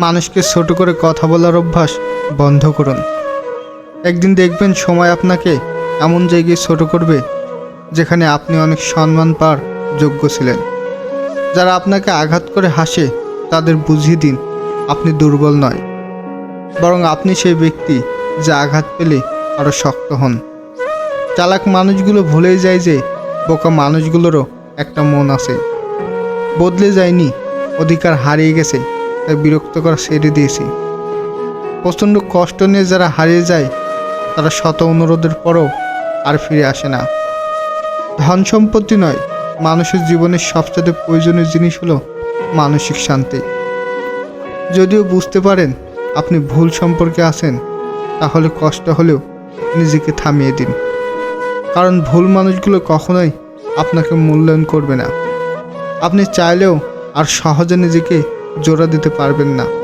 মানুষকে ছোট করে কথা বলার অভ্যাস বন্ধ করুন। একদিন দেখবেন সময় আপনাকে এমন জায়গায় ছোট করবে যেখানে আপনি অনেক সম্মান পাওয়ার যোগ্য ছিলেন। যারা আপনাকে আঘাত করে হাসে, তাদের বুঝিয়ে দিন, আপনি দুর্বল নয়। বরং আপনি সেই ব্যক্তি যা আঘাত পেলে আরও শক্ত হন। চালাক মানুষগুলো ভুলেই যায় যে, বোকা মানুষগুলোরও একটা মন আছে। বদলে যায়নি, অধিকার হারিয়ে গেছে। তাই বিরক্ত করা ছেড়ে দিয়েছি। প্রচণ্ড কষ্ট নিয়ে যারা হারিয়ে যায়, তারা শত অনুরোধের পরও আর ফিরে আসে না। ধন সম্পত্তি নয়, মানুষের জীবনের সবচেয়ে প্রয়োজনীয় জিনিস হলো মানসিক শান্তি। যদিও বুঝতে পারেন আপনি ভুল সম্পর্কে আছেন, তাহলে কষ্ট হলেও নিজেকে থামিয়ে দিন। কারণ ভুল মানুষগুলো কখনোই আপনাকে মূল্যায়ন করবে না। আপনি চাইলেও আর সহজে নিজেকে জোড়া দিতে পারবেন না।